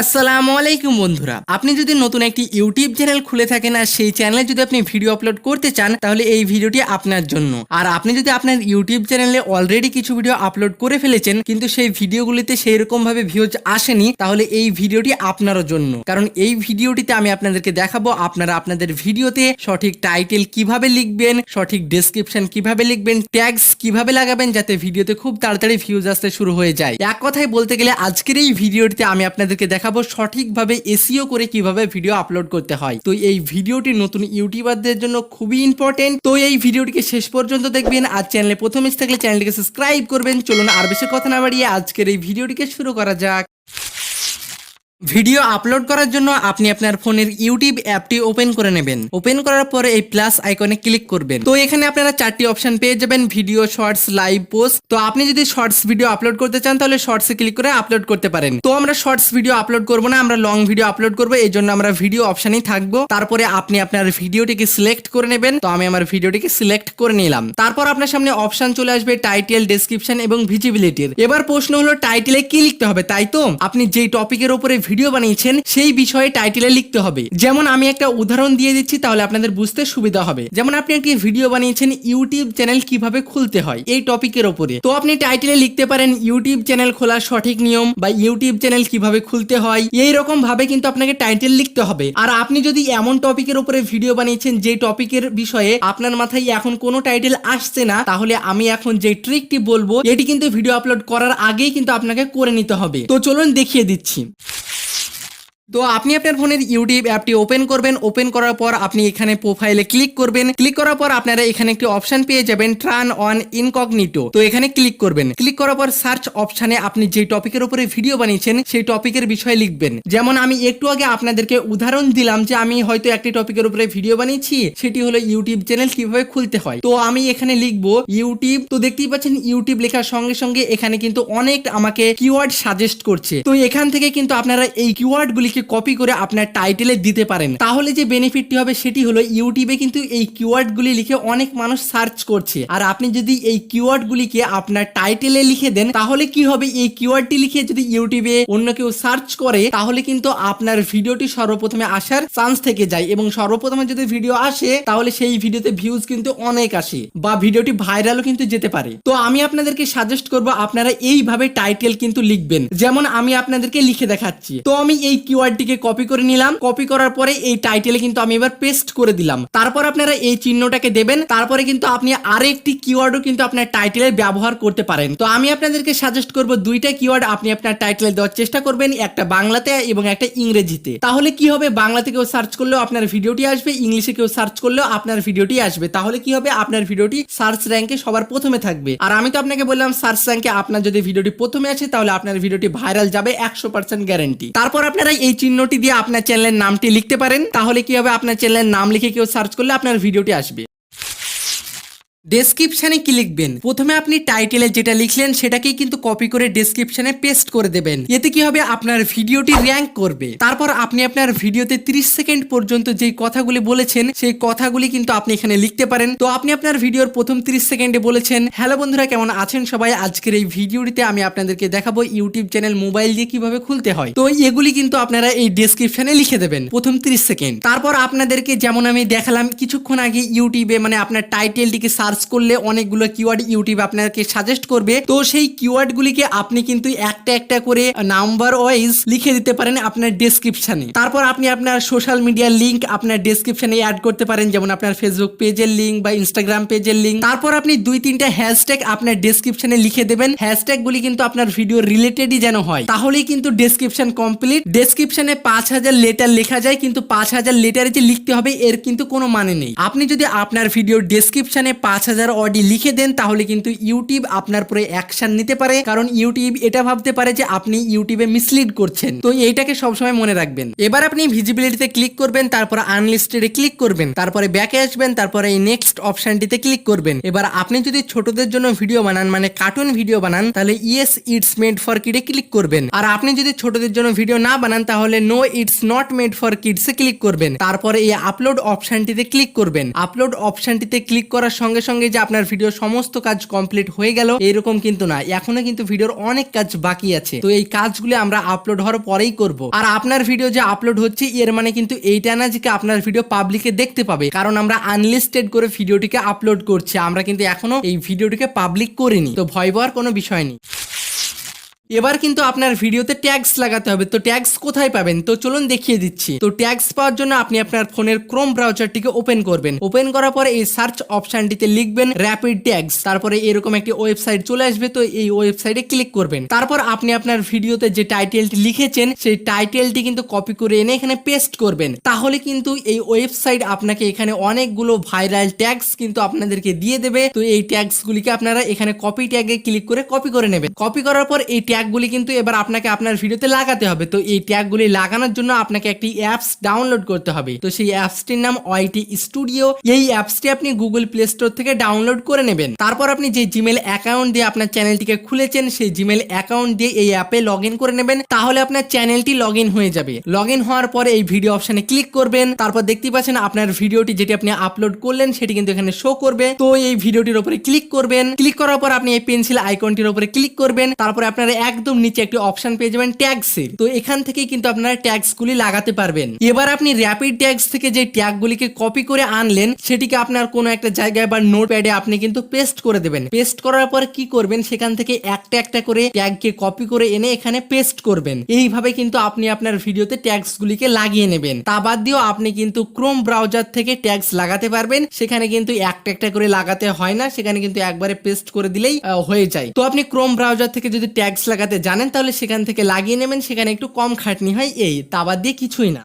আসসালামু আলাইকুম বন্ধুরা। আপনি যদি নতুন একটি ইউটিউব চ্যানেল খুলে থাকেন আর সেই চ্যানেলে যদি আপনি ভিডিও আপলোড করতে চান, তাহলে এই ভিডিওটি আপনার জন্য। আর আপনি যদি আপনার ইউটিউব চ্যানেলে অলরেডি কিছু ভিডিও আপলোড করে ফেলেছেন, কিন্তু সেই ভিডিওগুলিতে সেই রকম ভাবে ভিউজ আসেনি, তাহলে এই ভিডিওটি আপনারও জন্য। কারণ এই ভিডিওটিতে আমি আপনাদেরকে দেখাবো আপনারা আপনাদের ভিডিওতে সঠিক টাইটেল কীভাবে লিখবেন, সঠিক ডেসক্রিপশন কীভাবে লিখবেন ট্যাগস কীভাবে লাগাবেন, যাতে ভিডিওতে খুব তাড়াতাড়ি ভিউজ আসতে শুরু হয়ে যায়। এক কথায় বলতে গেলে আজকের এই ভিডিওটিতে আমি আপনাদেরকে দেখাবো সঠিকভাবে এসিও করে কীভাবে ভিডিও আপলোড করতে হয়। তো এই ভিডিওটি নতুন ইউটিউবারদের জন্য খুবই ইম্পর্টেন্ট তো এই ভিডিওটিকে শেষ পর্যন্ত দেখবেন আর চ্যানেলে প্রথম এসে থাকলে চ্যানেলটিকে সাবস্ক্রাইব করবেন। চলুন আর বেশি কথা না বাড়িয়ে আজকের এই ভিডিওটিকে শুরু করা যাক। ভিডিও আপলোড করার জন্য আপনি আপনার ফোনের ইউটিউব অ্যাপটি ওপেন করে নেবেন। ওপেন করার পরে এই প্লাস আইকনে ক্লিক করবেন। তো এখানে আপনারা চারটি অপশন পেয়ে যাবেন, ভিডিও, শর্টস, লাইভ, পোস্ট। তো আপনি যদি শর্টস ভিডিও আপলোড করতে চান, তাহলে শর্টসে ক্লিক করে আপলোড করতে পারেন। তো আমরা শর্টস ভিডিও আপলোড করব না, আমরা লং ভিডিও আপলোড করব, এই জন্য আমরা ভিডিও অপশনেই থাকব। তারপরে আপনি আপনার ভিডিওটিকে সিলেক্ট করে নেবেন। তো আমি আমার ভিডিওটিকে সিলেক্ট করে নিলাম। তারপর আপনার সামনে অপশন চলে আসবে টাইটেল, ডেসক্রিপশন এবং ভিজিবিলিটির। এবার প্রশ্ন হলো টাইটেলে কি লিখতে হবে, তাই তো? আপনি যেই টপিকের উপরে ভিডিও বানিয়েছেন, সেই বিষয়ে টাইটেলে লিখতে হবে। যেমন আমি একটা উদাহরণ দিয়ে দিচ্ছি, তাহলে আপনাদের বুঝতে সুবিধা হবে। যেমন আপনি একটি ভিডিও বানিয়েছেন ইউটিউব চ্যানেল কীভাবে খুলতে হয়, এই টপিকের উপরে তো আপনি টাইটেলে লিখতে পারেন ইউটিউব চ্যানেল খোলার সঠিক নিয়ম বা ইউটিউব চ্যানেল কীভাবে খুলতে হয়, এই রকম ভাবে কিন্তু আপনাকে টাইটেল লিখতে হবে। আর আপনি যদি এমন টপিকের উপরে ভিডিও বানিয়েছেন, যে টপিকের বিষয়ে আপনার মাথায় এখন কোনো টাইটেল আসছে না, তাহলে আমি এখন যে ট্রিকটি বলব, এটি কিন্তু ভিডিও আপলোড করার আগেই কিন্তু আপনাকে করে নিতে হবে। তো চলুন দেখিয়ে দিচ্ছি। তো আপনি আপনার ফোনের ইউটিউব অ্যাপটি ওপেন করবেন। ওপেন করার পর আপনি এখানে প্রোফাইলে ক্লিক করবেন। ক্লিক করার পর আপনারা এখানে একটি অপশন পেয়ে যাবেন ট্রান অন ইনকগনিটো তো এখানে ক্লিক করবেন। ক্লিক করার পর সার্চ অপশানে আপনি যে টপিকের উপরে ভিডিও বানিয়েছেন, সেই টপিকের বিষয়ে লিখবেন। যেমন আমি একটু আগে আপনাদেরকে উদাহরণ দিলাম যে আমি হয়তো একটি টপিকের উপরে ভিডিও বানিয়েছি, সেটি হলো ইউটিউব চ্যানেল কীভাবে খুলতে হয়। তো আমি এখানে লিখব ইউটিউব তো দেখতেই পাচ্ছেন ইউটিউব লেখার সঙ্গে সঙ্গে এখানে কিন্তু অনেক আমাকে কিওয়ার্ড সাজেস্ট করছে। তো এখান থেকে কিন্তু আপনারা এই কিওয়ার্ড গুলিকে কপি করে আপনার টাইটেলে দিতে পারেন। তাহলে যে বেনিফিটটি হবে সেটি হলো ইউটিউবে কিন্তু এই কিওয়ার্ড গুলি লিখে অনেক মানুষ সার্চ করছে। আর আপনি যদি এই কিওয়ার্ড গুলিকে আপনার টাইটেলে লিখে দেন, তাহলে কি হবে? এই কিওয়ার্ডটি লিখে যদি ইউটিউবে অন্য কেউ সার্চ করে, তাহলে কিন্তু আপনার ভিডিওটি সর্বপ্রথমে আসার চান্স থেকে যায়। এবং সর্বপ্রথমে যদি ভিডিও আসে, তাহলে সেই ভিডিওতে ভিউজ কিন্তু অনেক আসে বা ভিডিওটি ভাইরালও কিন্তু যেতে পারে। তো আমি আপনাদেরকে সাজেস্ট করব, আপনারা এইভাবে টাইটেল কিন্তু লিখবেন। যেমন আমি আপনাদেরকে লিখে দেখাচ্ছি। তো আমি এই কিওয়ার্ডটিকে কপি করে নিলাম। কপি করার পরে এই টাইটেলে কিন্তু আমি এবার পেস্ট করে দিলাম। তারপর আপনারা এই চিহ্নটাকে দেবেন। তারপরে কিন্তু আপনি আরেকটি কিওয়ার্ডও কিন্তু আপনার টাইটেলে ব্যবহার করতে পারেন। তো আমি আপনাদেরকে সাজেস্ট করব দুইটা কিওয়ার্ড আপনি আপনার টাইটেলে দেওয়ার চেষ্টা করবেন, একটা বাংলাতে এবং একটা ইংরেজিতে। তাহলে কি হবে? বাংলাতে কেউ সার্চ করলেও আপনার ভিডিওটি আসবে, ইংলিশে কেউ সার্চ করলেও আপনার ভিডিওটি আসবে। তাহলে কি হবে? আপনার ভিডিওটি সার্চ র্যাঙ্কে সবার প্রথমে থাকবে। আর আমি তো আপনাকে বললাম সার্চ র্যাঙ্কে আপনার যদি ভিডিওটি প্রথমে আছে তাহলে আপনার ভিডিওটি ভাইরাল যাবে একশো পার্সেন্ট গ্যারেন্টি তারপর আপনারা এই চিহ্নটি দিয়ে আপনার চ্যানেলের নামটি লিখতে পারেন। তাহলে কি হবে? আপনার চ্যানেলের নাম লিখে কেউ সার্চ করলে আপনার ভিডিওটি আসবে। ডেসক্রিপশনে কি লিখবেন? প্রথমে আপনি টাইটেলে যেটা লিখলেন, সেটাকেই কিন্তু কপি করে ডেসক্রিপশানে পেস্ট করে দেবেন। এতে কি হবে? আপনার ভিডিওটি র্যাঙ্ক করবে। তারপর আপনি আপনার ভিডিওতে 30 সেকেন্ড পর্যন্ত যেই কথাগুলি বলেছেন, সেই কথাগুলি কিন্তু আপনি এখানে লিখতে পারেন। তো আপনি আপনার ভিডিওর প্রথম 30 সেকেন্ডে বলেছেন, হ্যালো বন্ধুরা, কেমন আছেন সবাই? আজকের এই ভিডিওটিতে আমি আপনাদেরকে দেখাবো ইউটিউব চ্যানেল মোবাইল দিয়ে কীভাবে খুলতে হয়। তো এগুলি কিন্তু আপনারা এই ডেসক্রিপশানে লিখে দেবেন, প্রথম 30 সেকেন্ড। তারপর আপনাদেরকে যেমন আমি দেখালাম, কিছুক্ষণ আগে ইউটিউবে মানে আপনার টাইটেলটিকে সার্চ সার্চ করলে অনেকগুলো কিওয়ার্ড ইউটিউব আপনাকে সাজেস্ট করবে। তো সেই কিওয়ার্ড গুলিকে আপনি কিন্তু একটা একটা করে নাম্বার ওয়াইজ লিখে দিতে পারেন আপনার ডেসক্রিপশনে তারপর আপনি আপনার সোশ্যাল মিডিয়ার লিংক আপনার ডেসক্রিপশনে অ্যাড করতে পারেন, যেমন আপনার ফেসবুক পেজের লিংক বা ইনস্টাগ্রাম পেজের লিংক তারপর আপনি দুই তিনটা হ্যাশট্যাগ আপনার ডেসক্রিপশনে লিখে দেবেন। হ্যাশট্যাগ গুলি কিন্তু আপনার ভিডিও রিলেটেডই যেন হয়, তাহলেই কিন্তু ডেসক্রিপশন কমপ্লিট ডেসক্রিপশনে পাঁচ হাজার লেটার লেখা যায়, কিন্তু পাঁচ হাজার লেটারে যে লিখতে হবে, এর কিন্তু কোনো মানে নেই। আপনি যদি আপনার ভিডিও ডেসক্রিপশনে পাঁচ হাজার অডি লিখে দেন, তাহলে কিন্তু ইউটিউব আপনার পরে অ্যাকশন নিতে পারে। কারণ ইউটিউব এটা ভাবতে পারে যে আপনি ইউটিউবে মিসলিড করছেন। তো এইটাকে সবসময় মনে রাখবেন। এবার আপনি ভিজিবিলিটিতে ক্লিক করবেন, তারপর আনলিস্টেডে ক্লিক করবেন, তারপরে ব্যাকে আসবেন, তারপরে এই নেক্সট অপশনটিতে ক্লিক করবেন। এবার আপনি যদি ছোটদের জন্য ভিডিও বানান মানে কার্টুন ভিডিও বানান, তাহলে ইয়েস ইটস মেড ফর কিডে ক্লিক করবেন। আর আপনি যদি ছোটদের জন্য ভিডিও না বানান, তাহলে no it's not made for কিডসে click করবেন। তারপরে এই আপলোড অপশনটিতে ক্লিক করবেন। আপলোড অপশনটিতে ক্লিক করার সঙ্গে সঙ্গে যে আপনার ভিডিও সমস্ত কাজ কমপ্লিট হয়ে গেল, এরকম কিন্তু না। এখনও কিন্তু ভিডিওর অনেক কাজ বাকি আছে। তো এই কাজগুলো আমরা আপলোড হওয়ার পরেই করব। আর আপনার ভিডিও যে আপলোড হচ্ছে, এর মানে কিন্তু এইটা না যে আপনার ভিডিও পাবলিকে দেখতে পাবে। কারণ আমরা আনলিস্টেড করে ভিডিওটিকে আপলোড করছি। আমরা কিন্তু এখনও এই ভিডিওটিকে পাবলিক করিনি। তো ভয় পাওয়ার কোনো বিষয় নেই। এবার কিন্তু আপনার ভিডিওতে ট্যাগস লাগাতে হবে। তো ট্যাগস কোথায় পাবেন? তো চলুন দেখিয়ে দিচ্ছি। তো ট্যাগস পাওয়ার জন্য আপনি আপনার ফোনের ক্রোম ব্রাউজারটিকে ওপেন করবেন। ওপেন করার পরে এই সার্চ অপশনটিতে লিখবেন র্যাপিড ট্যাগস তারপরে এরকম একটি ওয়েবসাইট চলে আসবে, তো এই ওয়েবসাইটে ক্লিক করবেন। তারপর আপনি আপনার ভিডিওতে যে টাইটেলটি লিখেছেন, সেই টাইটেলটি কিন্তু কপি করে এনে এখানে পেস্ট করবেন। তাহলে কিন্তু এই ওয়েবসাইট আপনাকে এখানে অনেকগুলো ভাইরাল ট্যাগস কিন্তু আপনাদেরকে দিয়ে দেবে। তো এই ট্যাগস গুলিকে আপনারা এখানে কপি ট্যাগে ক্লিক করে কপি করে নেবেন। কপি করার পর এই ট্যাগগুলি কিন্তু এবার আপনাকে আপনার ভিডিওতে লাগাতে হবে। তো এই ট্যাগগুলি লাগানোর জন্য আপনাকে একটি অ্যাপস ডাউনলোড করতে হবে। তো সেই অ্যাপসটির নাম ওয়াইটি স্টুডিও এই অ্যাপসটি আপনি গুগল প্লে স্টোর থেকে ডাউনলোড করে নেবেন। তারপর আপনি যে জিমেল অ্যাকাউন্ট দিয়ে আপনার চ্যানেলটিকে খুলেছেন, সেই জিমেল অ্যাকাউন্ট দিয়ে এই অ্যাপে লগ করে নেবেন। তাহলে আপনার চ্যানেলটি লগ হয়ে যাবে। লগ হওয়ার পরে এই ভিডিও অপশনে ক্লিক করবেন। তারপর দেখতে পাচ্ছেন আপনার ভিডিওটি যেটি আপনি আপলোড করলেন, সেটি কিন্তু এখানে শো করবে। তো এই ভিডিওটির উপরে ক্লিক করবেন। ক্লিক করার পর আপনি এই পেন্সিল আইকনটির উপরে ক্লিক করবেন। তারপরে আপনারা একদম নিচে একটি অপশন পেয়ে যাবেন ট্যাগসের তো এখান থেকেই কিন্তু আপনারা ট্যাগস গুলি লাগাতে পারবেন। এবার আপনি র্যাপিড ট্যাগস থেকে যে ট্যাগ গুলিকে কপি করে আনলেন, সেটিকে আপনার কোনো একটা জায়গায় বা নোট প্যাডে আপনি কিন্তু পেস্ট করে দেবেন। পেস্ট করার পর কি করবেন? সেখান থেকে একটা একটা করে ট্যাগকে কপি করে এনে এখানে পেস্ট করবেন। এইভাবে কিন্তু আপনি আপনার ভিডিওতে ট্যাগস গুলিকে লাগিয়ে নেবেন। তা বাদ দিয়েও আপনি কিন্তু ক্রোম ব্রাউজার থেকে ট্যাগস লাগাতে পারবেন। সেখানে কিন্তু একটা একটা করে লাগাতে হয় না। সেখানে কিন্তু একবারে পেস্ট করে দিলেই হয়ে যায়। তো আপনি ক্রোম ব্রাউজার থেকে যদি ট্যাগস লাগাতে জানেন, তাহলে সেখান থেকে লাগিয়ে নেবেন, সেখানে একটু কম খাটনি হয়, এই, তা বাদ দিয়ে কিছুই না।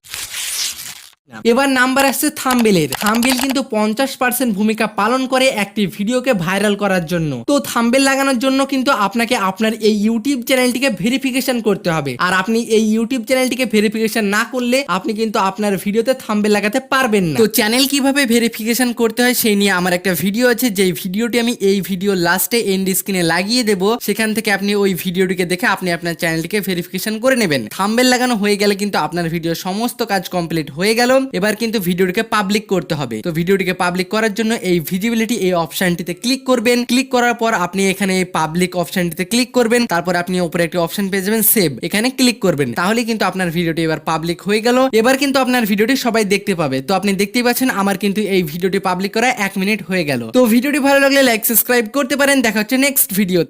এবার নাম্বার আসছে থাম্বেলের থাম্বেল কিন্তু পঞ্চাশ পার্সেন্ট ভূমিকা পালন করে একটি ভিডিওকে ভাইরাল করার জন্য। তো থাম্বেল লাগানোর জন্য কিন্তু আপনাকে আপনার এই ইউটিউব চ্যানেলটিকে ভেরিফিকেশন করতে হবে। আর আপনি এই ইউটিউব চ্যানেলটিকে ভেরিফিকেশন না করলে আপনি কিন্তু আপনার ভিডিওতে থাম্বেল লাগাতে পারবেন না। তো চ্যানেল কীভাবে ভেরিফিকেশন করতে হয় সেই নিয়ে আমার একটা ভিডিও আছে। যেই ভিডিওটি আমি এই ভিডিও লাস্টে এন্ড স্ক্রিনে লাগিয়ে দেবো, সেখান থেকে আপনি ওই ভিডিওটিকে দেখে আপনি আপনার চ্যানেলটিকে ভেরিফিকেশন করে নেবেন। থাম্বেল লাগানো হয়ে গেলে কিন্তু আপনার ভিডিও সমস্ত কাজ কমপ্লিট হয়ে গেল। এবার কিন্তু ভিডিওটিকে পাবলিক করতে হবে। তো ভিডিওটিকে পাবলিক করার জন্য এই ভিজিবিলিটি এই অপশনটিতে ক্লিক করবেন। ক্লিক করার পর আপনি এখানে পাবলিক অপশনটিতে ক্লিক করবেন। তারপর আপনি উপরে একটি অপশন পেয়ে যাবেন সেভ এখানে ক্লিক করবেন। তাহলে কিন্তু আপনার ভিডিওটি এবার পাবলিক হয়ে গেল। এবার কিন্তু আপনার ভিডিওটি সবাই দেখতে পাবে। তো আপনি দেখতেই পাচ্ছেন আমার কিন্তু এই ভিডিওটি পাবলিক করা এক মিনিট হয়ে গেল। তো ভিডিওটি ভালো লাগলে লাইক সাবস্ক্রাইব করতে পারেন। দেখা হচ্ছে নেক্সট ভিডিওতে